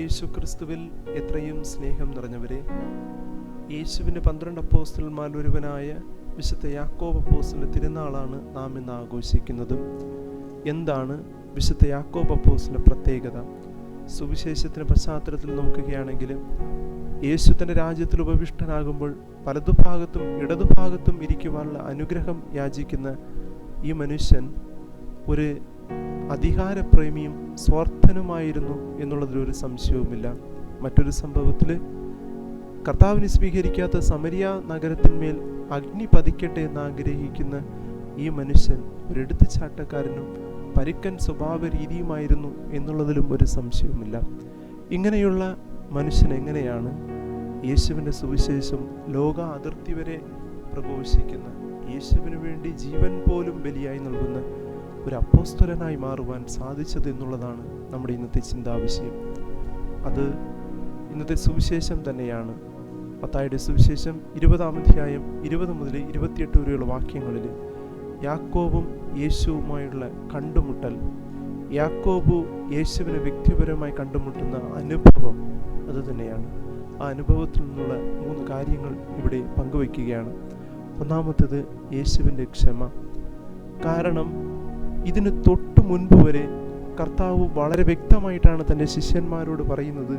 യേശുക്രിസ്തുവിൽ എത്രയും സ്നേഹം നിറഞ്ഞവരെ യേശുവിന്റെ പന്ത്രണ്ട് അപ്പോസ്റ്റലന്മാർ ഒരുവനായ വിശുദ്ധ യാക്കോബ് അപ്പോസ്റ്റലിന്റെ തിരുനാളാണ് നാം ഇന്ന് ആഘോഷിക്കുന്നത്. എന്താണ് വിശുദ്ധ യാക്കോബ് അപ്പോസ്റ്റലിന്റെ പ്രത്യേകത? സുവിശേഷത്തിന്റെ പശ്ചാത്തലത്തിൽ നോക്കുകയാണെങ്കിൽ യേശു തന്റെ രാജ്യത്തിൽ ഉപവിഷ്ടനാകുമ്പോൾ വലതുഭാഗത്തും ഇടതുഭാഗത്തും ഇരിക്കുവാനുള്ള അനുഗ്രഹം യാചിക്കുന്ന ഈ മനുഷ്യൻ ഒരു അധികാരപ്രേമിയും സ്വാർത്ഥനുമായിരുന്നു എന്നുള്ളതിലൊരു സംശയവുമില്ല. മറ്റൊരു സംഭവത്തിൽ കർത്താവിനെ സ്വീകരിക്കാത്ത സമരിയ നഗരത്തിന്മേൽ അഗ്നി പതിക്കട്ടെ എന്ന് ആഗ്രഹിക്കുന്ന ഈ മനുഷ്യൻ ഒരു എടുത്തുചാട്ടക്കാരനും പരുക്കൻ സ്വഭാവ രീതിയുമായിരുന്നു എന്നുള്ളതിലും ഒരു സംശയവുമില്ല. ഇങ്ങനെയുള്ള മനുഷ്യൻ എങ്ങനെയാണ് യേശുവിന്റെ സുവിശേഷം ലോക അതിർത്തി വരെ പ്രഘോഷിക്കുന്ന യേശുവിന് വേണ്ടി ജീവൻ പോലും ബലിയായി നൽകുന്ന ഒരു അപ്പോസ്തലനായി മാറുവാൻ സാധിച്ചത് എന്നുള്ളതാണ് നമ്മുടെ ഇന്നത്തെ ചിന്താവിഷയം. അത് ഇന്നത്തെ സുവിശേഷം തന്നെയാണ്. പത്തായുടെ സുവിശേഷം ഇരുപതാം അധ്യായം ഇരുപത് മുതൽ ഇരുപത്തിയെട്ട് വരെയുള്ള വാക്യങ്ങളിൽ യാക്കോബും യേശുവുമായുള്ള കണ്ടുമുട്ടൽ യാക്കോബു യേശുവിനെ വ്യക്തിപരമായി കണ്ടുമുട്ടുന്ന അനുഭവം അതുതന്നെയാണ് ആ അനുഭവത്തിൽ നിന്നുള്ള മൂന്ന് കാര്യങ്ങൾ ഇവിടെ പങ്കുവയ്ക്കുകയാണ്. ഒന്നാമത്തേത് യേശുവിന്റെ ക്ഷമ. കാരണം ഇതിന് തൊട്ടു മുൻപ് വരെ കർത്താവ് വളരെ വ്യക്തമായിട്ടാണ് തന്റെ ശിഷ്യന്മാരോട് പറയുന്നത്.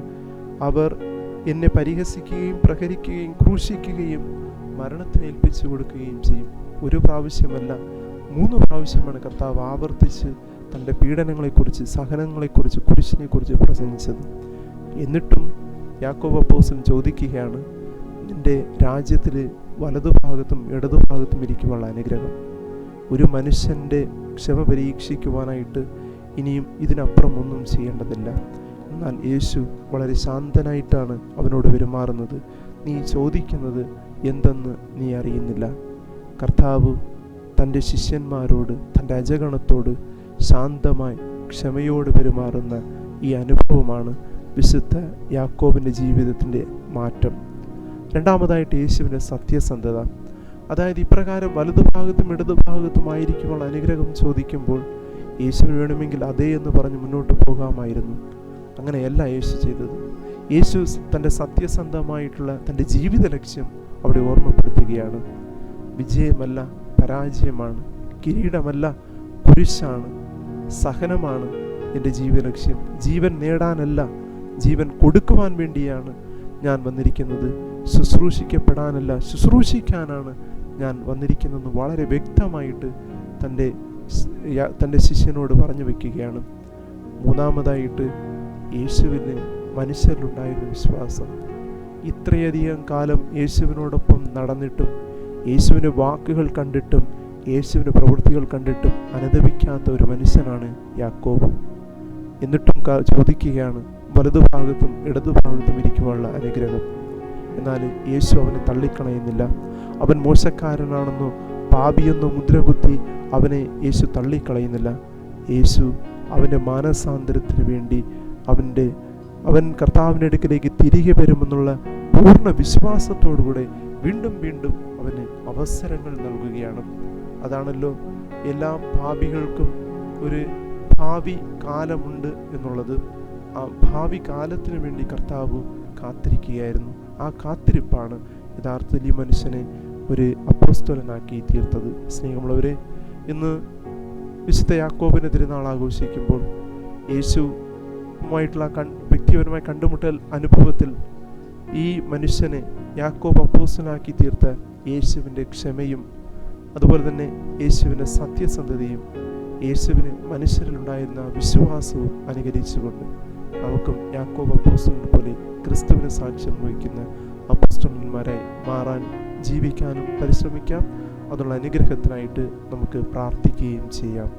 അവർ എന്നെ പരിഹസിക്കുകയും പ്രഹരിക്കുകയും ക്രൂശിക്കുകയും മരണത്തിന് ഏൽപ്പിച്ചു കൊടുക്കുകയും ചെയ്യും. ഒരു പ്രാവശ്യമല്ല മൂന്ന് പ്രാവശ്യമാണ് കർത്താവ് ആവർത്തിച്ച് തന്റെ പീഡനങ്ങളെക്കുറിച്ച് സഹനങ്ങളെക്കുറിച്ച് കുരിശിനെക്കുറിച്ച് പ്രസംഗിച്ചത്. എന്നിട്ടും യാക്കോബ് അപ്പോസൻ ചോദിക്കുകയാണ് നിന്റെ രാജ്യത്തിൽ വലതുഭാഗത്തും ഇടതുഭാഗത്തും ഇരിക്കുവാനുള്ള അനുഗ്രഹം. ഒരു മനുഷ്യന്റെ ക്ഷമ പരീക്ഷിക്കുവാനായിട്ട് ഇനിയും ഇതിനപ്പുറം ഒന്നും ചെയ്യേണ്ടതില്ല. എന്നാൽ യേശു വളരെ ശാന്തനായിട്ടാണ് അവനോട് പെരുമാറുന്നത്. നീ ചോദിക്കുന്നത് എന്തെന്ന് നീ അറിയുന്നില്ല. കർത്താവ് തന്റെ ശിഷ്യന്മാരോട് തന്റെ അജഗണത്തോട് ശാന്തമായി ക്ഷമയോട് പെരുമാറുന്ന ഈ അനുഭവമാണ് വിശുദ്ധ യാക്കോബിന്റെ ജീവിതത്തിന്റെ മാറ്റം. രണ്ടാമതായിട്ട് യേശുവിന്റെ സത്യസന്ധത. അതായത് ഇപ്രകാരം വലതുഭാഗത്തും ഇടതുഭാഗത്തുമായിരിക്കുമ്പോൾ അനുഗ്രഹം ചോദിക്കുമ്പോൾ യേശുവിന് വേണമെങ്കിൽ അതേ എന്ന് പറഞ്ഞ് മുന്നോട്ട് പോകാമായിരുന്നു. അങ്ങനെയല്ല യേശു ചെയ്തത്. യേശു തന്റെ സത്യസന്ധമായിട്ടുള്ള തന്റെ ജീവിത ലക്ഷ്യം അവിടെ ഓർമ്മപ്പെടുത്തുകയാണ്. വിജയമല്ല പരാജയമാണ് കിരീടമല്ല കുരിശാണ് സഹനമാണ് എന്റെ ജീവിത ലക്ഷ്യം. ജീവൻ നേടാനല്ല ജീവൻ കൊടുക്കുവാൻ വേണ്ടിയാണ് ഞാൻ വന്നിരിക്കുന്നത്. ശുശ്രൂഷിക്കപ്പെടാനല്ല ശുശ്രൂഷിക്കാനാണ് ഞാൻ വന്നിരിക്കുന്നതെന്ന് വളരെ വ്യക്തമായിട്ട് തന്റെ തന്റെ ശിഷ്യനോട് പറഞ്ഞു വെക്കുകയാണ്. മൂന്നാമതായിട്ട് യേശുവിന് മനുഷ്യരിലുണ്ടായിരുന്ന വിശ്വാസം. ഇത്രയധികം കാലം യേശുവിനോടൊപ്പം നടന്നിട്ടും യേശുവിന്റെ വാക്കുകൾ കണ്ടിട്ടും യേശുവിന്റെ പ്രവൃത്തികൾ കണ്ടിട്ടും അനുദപിക്കാത്ത ഒരു മനുഷ്യനാണ് യാക്കോബ്. എന്നിട്ടും ചോദിക്കുകയാണ് വലതുഭാഗത്തും ഇടതുഭാഗത്തും ഇരിക്കുവാനുള്ള അനുഗ്രഹം. എന്നാൽ യേശു അവനെ തള്ളിക്കളയുന്നില്ല. അവൻ മോശക്കാരനാണെന്നോ പാപിയെന്നോ മുദ്രകുത്തി അവനെ യേശു തള്ളിക്കളയുന്നില്ല. യേശു അവന്റെ മാനസാന്തരത്തിന് വേണ്ടി അവന്റെ അവൻ കർത്താവിന്റെ അടുക്കിലേക്ക് തിരികെ വരുമെന്നുള്ള പൂർണ വിശ്വാസത്തോടുകൂടെ വീണ്ടും വീണ്ടും അവന് അവസരങ്ങൾ നൽകുകയാണ്. അതാണല്ലോ എല്ലാ ഭാവികൾക്കും ഒരു ഭാവി കാലമുണ്ട് എന്നുള്ളത്. ആ ഭാവി കാലത്തിന് വേണ്ടി കർത്താവ് കാത്തിരിക്കുകയായിരുന്നു. ആ കാത്തിരിപ്പാണ് യഥാർത്ഥത്തിൽ ഈ മനുഷ്യനെ ഒരു അപ്രസ്തോലനാക്കി തീർത്തത്. സ്നേഹമുള്ളവരെ ഇന്ന് വിശുദ്ധ യാക്കോബിന് തിരുനാൾ ആഘോഷിക്കുമ്പോൾ യേശുവുമായിട്ടുള്ള കൺ വ്യക്തിപരമായ കണ്ടുമുട്ടൽ അനുഭവത്തിൽ ഈ മനുഷ്യനെ യാക്കോബ് അപ്പോസ്റ്റലാക്കി തീർത്ത യേശുവിന്റെ ക്ഷമയും അതുപോലെ തന്നെ യേശുവിന്റെ സത്യസന്ധതയും യേശുവിന് മനുഷ്യരിലുണ്ടായിരുന്ന വിശ്വാസവും അനുകരിച്ചുകൊണ്ട് നമുക്കും യാക്കോബ് അപ്പോസ്റ്റലിനെ പോലെ ക്രിസ്തുവിന് സാക്ഷ്യം വഹിക്കുന്ന അപ്പോസ്റ്റലന്മാരായി മാറാൻ ജീവിക്കാനും പരിശ്രമിക്കാം. അതിനുള്ള അനുഗ്രഹത്തിനായിട്ട് നമുക്ക് പ്രാർത്ഥിക്കുകയും ചെയ്യാം.